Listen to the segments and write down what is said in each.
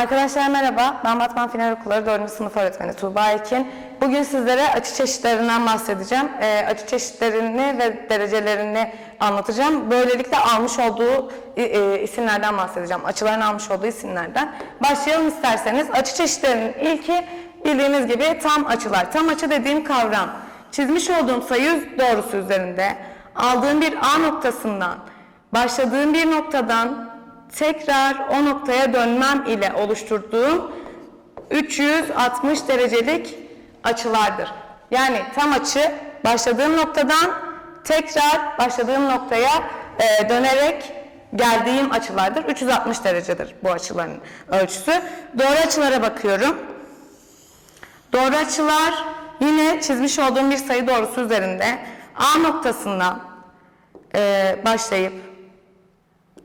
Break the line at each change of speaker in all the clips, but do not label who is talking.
Arkadaşlar merhaba, ben Batman Final Okulları 4. sınıf öğretmeni Tuğba Ekin. Bugün sizlere açı çeşitlerinden bahsedeceğim. Ee, açı çeşitlerini ve derecelerini anlatacağım. Böylelikle almış olduğu e, e, isimlerden bahsedeceğim. Açıların almış olduğu isimlerden. Başlayalım isterseniz. Açı çeşitlerinin ilki bildiğiniz gibi tam açılar. Tam açı dediğim kavram, çizmiş olduğum sayı doğrusu üzerinde aldığım bir A noktasından, başladığım bir noktadan tekrar o noktaya dönmem ile oluşturduğum 360 derecelik açılardır. Yani tam açı başladığım noktadan tekrar başladığım noktaya e, dönerek geldiğim açılardır. 360 derecedir bu açıların ölçüsü. Doğru açılara bakıyorum. Doğru açılar yine çizmiş olduğum bir sayı doğrusu üzerinde A noktasından e, başlayıp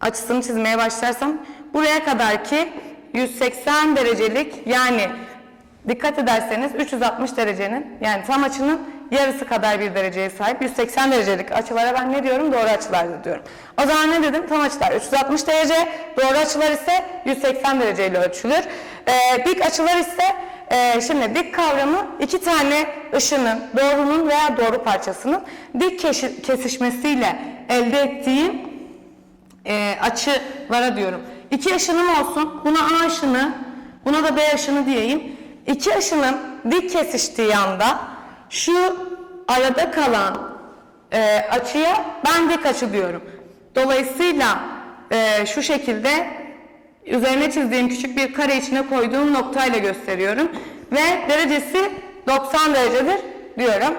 açısını çizmeye başlarsam buraya kadar ki 180 derecelik yani dikkat ederseniz 360 derecenin yani tam açının yarısı kadar bir dereceye sahip 180 derecelik açılara ben ne diyorum? Doğru açılar diyorum. O zaman ne dedim? Tam açılar 360 derece, doğru açılar ise 180 dereceyle ölçülür. Ee, dik açılar ise e, şimdi dik kavramı iki tane ışının, doğrunun veya doğru parçasının dik kesişmesiyle elde ettiğim e, açılara diyorum. İki ışınım olsun. Buna A ışını, buna da B ışını diyeyim. İki ışının dik kesiştiği anda şu arada kalan e, açıya ben dik açı diyorum. Dolayısıyla e, şu şekilde üzerine çizdiğim küçük bir kare içine koyduğum noktayla gösteriyorum. Ve derecesi 90 derecedir diyorum.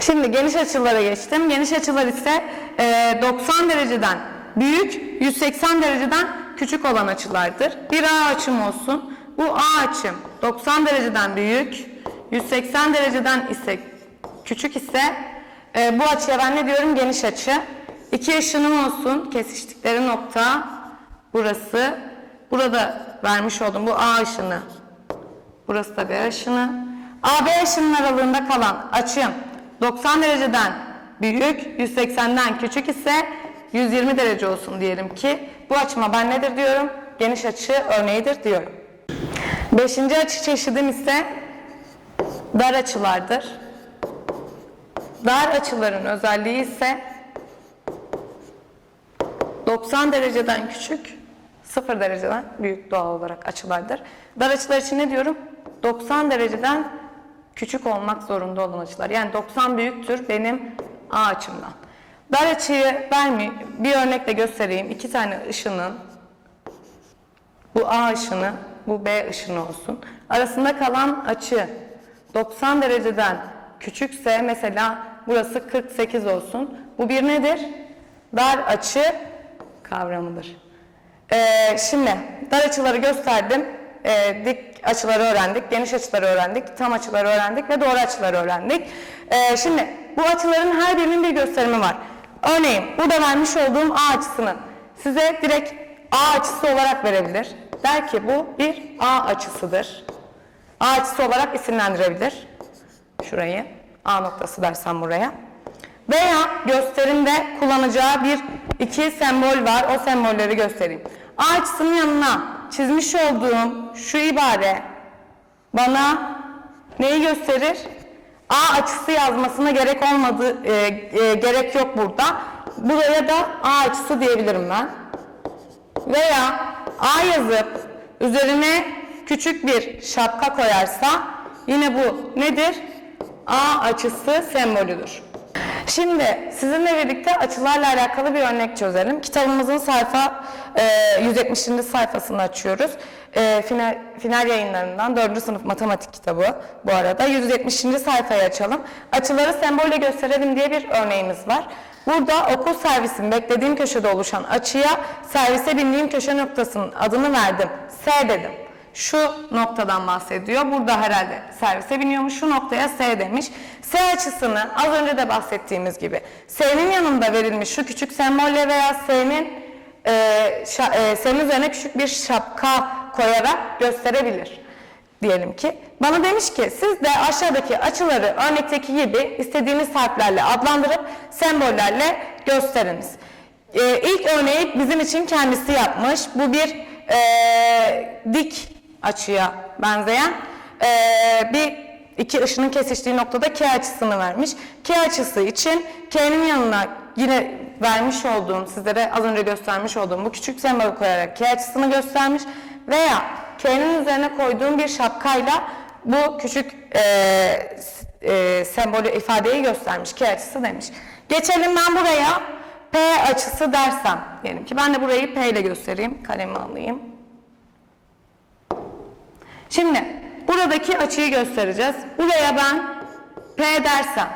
Şimdi geniş açılara geçtim. Geniş açılar ise e, 90 dereceden büyük, 180 dereceden küçük olan açılardır. Bir A açım olsun. Bu A açım 90 dereceden büyük, 180 dereceden ise küçük ise e, bu açıya ben ne diyorum? Geniş açı. İki ışınım olsun. Kesiştikleri nokta burası. Burada vermiş olduğum bu A ışını. Burası da B ışını. AB ışının aralığında kalan açım 90 dereceden büyük, 180'den küçük ise 120 derece olsun diyelim ki bu açıma ben nedir diyorum? Geniş açı örneğidir diyorum. Beşinci açı çeşidim ise dar açılardır. Dar açıların özelliği ise 90 dereceden küçük, 0 dereceden büyük doğal olarak açılardır. Dar açılar için ne diyorum? 90 dereceden küçük olmak zorunda olan açılar. Yani 90 büyüktür benim A açımdan. Dar açıyı vermi bir örnekle göstereyim. İki tane ışının bu A ışını, bu B ışını olsun. Arasında kalan açı 90 dereceden küçükse mesela burası 48 olsun. Bu bir nedir? Dar açı kavramıdır. Ee, şimdi dar açıları gösterdim. Ee, dik açıları öğrendik, geniş açıları öğrendik, tam açıları öğrendik ve doğru açıları öğrendik. Ee, şimdi bu açıların her birinin bir gösterimi var. Örneğin burada vermiş olduğum A açısını size direkt A açısı olarak verebilir. Der ki bu bir A açısıdır. A açısı olarak isimlendirebilir. Şurayı A noktası dersem buraya. Veya gösterimde kullanacağı bir iki sembol var. O sembolleri göstereyim. A açısının yanına çizmiş olduğum şu ibare bana neyi gösterir? A açısı yazmasına gerek olmadığı e, e, gerek yok burada. Buraya da A açısı diyebilirim ben. Veya A yazıp üzerine küçük bir şapka koyarsa yine bu nedir? A açısı sembolüdür. Şimdi sizinle birlikte açılarla alakalı bir örnek çözelim. Kitabımızın sayfa e, 170. sayfasını açıyoruz. E, final, final yayınlarından 4. sınıf matematik kitabı bu arada. 170. sayfayı açalım. Açıları sembolle gösterelim diye bir örneğimiz var. Burada okul servisin beklediğim köşede oluşan açıya servise bindiğim köşe noktasının adını verdim. S dedim şu noktadan bahsediyor. Burada herhalde servise biniyormuş. Şu noktaya S demiş. S açısını az önce de bahsettiğimiz gibi S'nin yanında verilmiş şu küçük sembolle veya S'nin e, şa- e, S'nin üzerine küçük bir şapka koyarak gösterebilir. Diyelim ki. Bana demiş ki siz de aşağıdaki açıları örnekteki gibi istediğiniz harflerle adlandırıp sembollerle gösteriniz. Ee, ilk örneği bizim için kendisi yapmış. Bu bir e, dik açıya benzeyen e, bir iki ışının kesiştiği noktada K açısını vermiş. K açısı için K'nin yanına yine vermiş olduğum, sizlere az önce göstermiş olduğum bu küçük sembolü koyarak K açısını göstermiş veya K'nin üzerine koyduğum bir şapkayla bu küçük e, e, sembolü ifadeyi göstermiş. K açısı demiş. Geçelim ben buraya P açısı dersem. Diyelim ki ben de burayı P ile göstereyim. Kalemi alayım. Şimdi buradaki açıyı göstereceğiz. Buraya ben P dersem,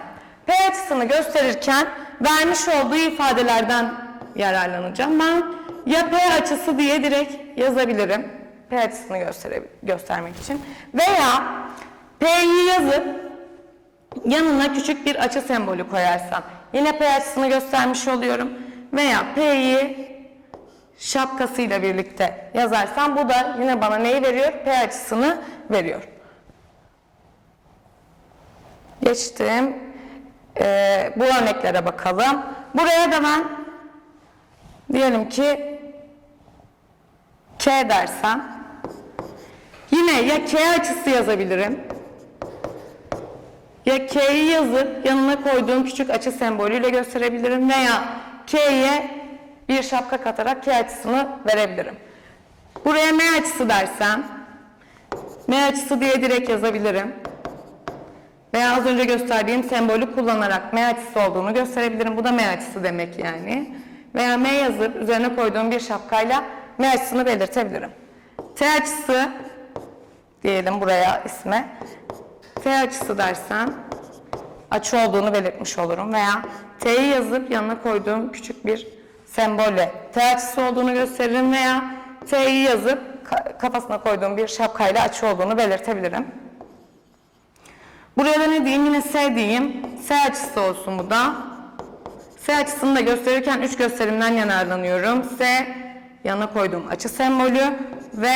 P açısını gösterirken vermiş olduğu ifadelerden yararlanacağım. Ben ya P açısı diye direkt yazabilirim. P açısını göstermek için. Veya P'yi yazıp yanına küçük bir açı sembolü koyarsam yine P açısını göstermiş oluyorum. Veya P'yi şapkasıyla birlikte yazarsam bu da yine bana neyi veriyor? P açısını veriyor. Geçtim. Ee, bu örneklere bakalım. Buraya da ben diyelim ki K dersem yine ya K açısı yazabilirim ya K'yi yazıp yanına koyduğum küçük açı sembolüyle gösterebilirim veya K'ye bir şapka katarak K açısını verebilirim. Buraya M açısı dersem M açısı diye direkt yazabilirim. Veya az önce gösterdiğim sembolü kullanarak M açısı olduğunu gösterebilirim. Bu da M açısı demek yani. Veya M yazıp üzerine koyduğum bir şapkayla M açısını belirtebilirim. T açısı diyelim buraya isme. T açısı dersem açı olduğunu belirtmiş olurum veya T'yi yazıp yanına koyduğum küçük bir sembolle T açısı olduğunu gösteririm veya T'yi yazıp ka- kafasına koyduğum bir şapkayla açı olduğunu belirtebilirim. Buraya da ne diyeyim? Yine S diyeyim. S açısı olsun bu da. S açısını da gösterirken üç gösterimden yararlanıyorum. S yanına koyduğum açı sembolü ve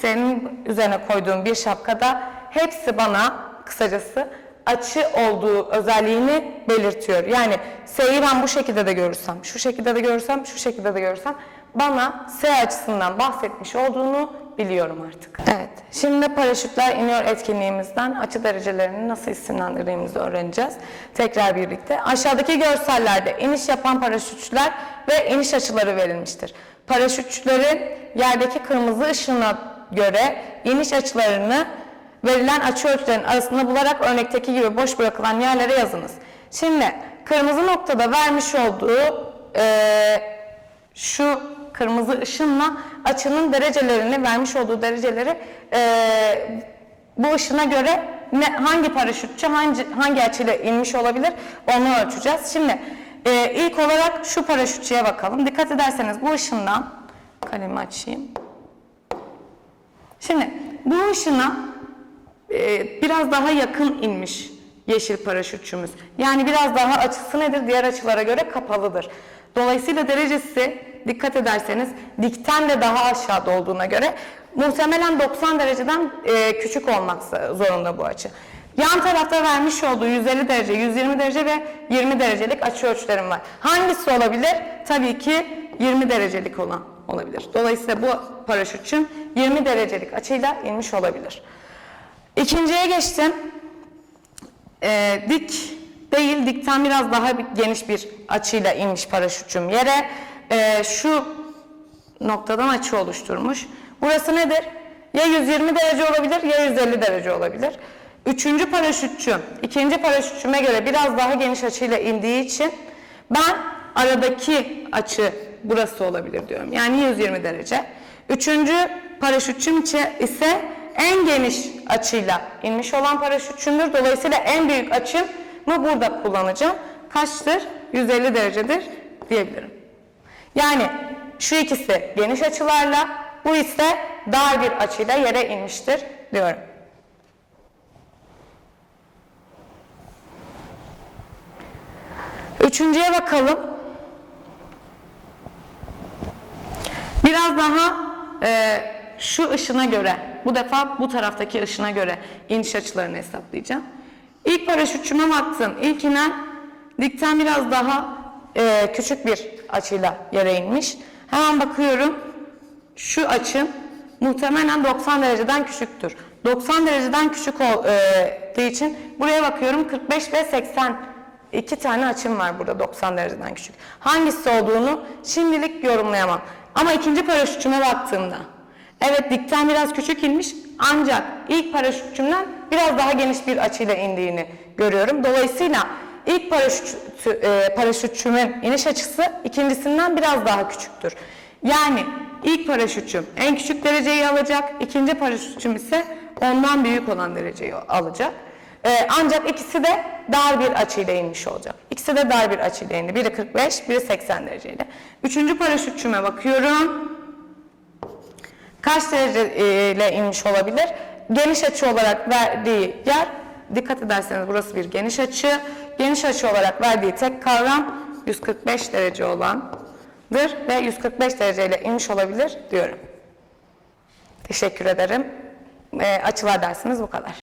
S'nin üzerine koyduğum bir şapkada hepsi bana kısacası açı olduğu özelliğini belirtiyor. Yani S'yi ben bu şekilde de görürsem, şu şekilde de görürsem, şu şekilde de görürsem bana S açısından bahsetmiş olduğunu biliyorum artık. Evet, şimdi paraşütler iniyor etkinliğimizden açı derecelerini nasıl isimlendirdiğimizi öğreneceğiz. Tekrar birlikte. Aşağıdaki görsellerde iniş yapan paraşütçüler ve iniş açıları verilmiştir. Paraşütçülerin yerdeki kırmızı ışığına göre iniş açılarını verilen açı ölçülerinin arasında bularak örnekteki gibi boş bırakılan yerlere yazınız. Şimdi kırmızı noktada vermiş olduğu eee şu kırmızı ışınla açının derecelerini vermiş olduğu dereceleri eee, bu ışına göre ne, hangi paraşütçü hangi, hangi açıyla inmiş olabilir onu ölçeceğiz. Şimdi eee, ilk olarak şu paraşütçüye bakalım. Dikkat ederseniz bu ışından kalemi açayım. Şimdi bu ışına e, biraz daha yakın inmiş yeşil paraşütçümüz. Yani biraz daha açısı nedir? Diğer açılara göre kapalıdır. Dolayısıyla derecesi dikkat ederseniz dikten de daha aşağıda olduğuna göre muhtemelen 90 dereceden e, küçük olmak zorunda bu açı. Yan tarafta vermiş olduğu 150 derece, 120 derece ve 20 derecelik açı ölçülerim var. Hangisi olabilir? Tabii ki 20 derecelik olan olabilir. Dolayısıyla bu paraşütçüm 20 derecelik açıyla inmiş olabilir. İkinciye geçtim. Ee, dik değil, dikten biraz daha geniş bir açıyla inmiş paraşütçüm yere. Ee, şu noktadan açı oluşturmuş. Burası nedir? Ya 120 derece olabilir ya 150 derece olabilir. Üçüncü paraşütçüm, ikinci paraşütçüme göre biraz daha geniş açıyla indiği için ben aradaki açı burası olabilir diyorum. Yani 120 derece. Üçüncü paraşütçüm ise en geniş açıyla inmiş olan paraşütçümdür. Dolayısıyla en büyük açımı burada kullanacağım. Kaçtır? 150 derecedir diyebilirim. Yani şu ikisi geniş açılarla, bu ise dar bir açıyla yere inmiştir diyorum. Üçüncüye bakalım. Biraz daha e, şu ışına göre, bu defa bu taraftaki ışına göre iniş açılarını hesaplayacağım. İlk paraşütçüme baktım. İlk inen dikten biraz daha e, küçük bir açıyla yere inmiş. Hemen bakıyorum. şu açım muhtemelen 90 dereceden küçüktür. 90 dereceden küçük olduğu için buraya bakıyorum 45 ve 80 iki tane açım var burada 90 dereceden küçük. Hangisi olduğunu şimdilik yorumlayamam. Ama ikinci paraşütçüme baktığımda evet dikten biraz küçük inmiş ancak ilk paraşütçümden biraz daha geniş bir açıyla indiğini görüyorum. Dolayısıyla ilk paraşütçü, e, paraşütçümün iniş açısı ikincisinden biraz daha küçüktür. Yani ilk paraşütçüm en küçük dereceyi alacak, ikinci paraşütçüm ise ondan büyük olan dereceyi alacak. Ee, ancak ikisi de dar bir açıyla inmiş olacak. İkisi de dar bir açıyla indi. Biri 45, biri 80 dereceyle. Üçüncü paraşütçüme bakıyorum. Kaç dereceyle inmiş olabilir? Geniş açı olarak verdiği yer, dikkat ederseniz burası bir geniş açı. Geniş açı olarak verdiği tek kavram 145 derece olandır ve 145 dereceyle inmiş olabilir diyorum. Teşekkür ederim. Ee, açılar dersiniz bu kadar.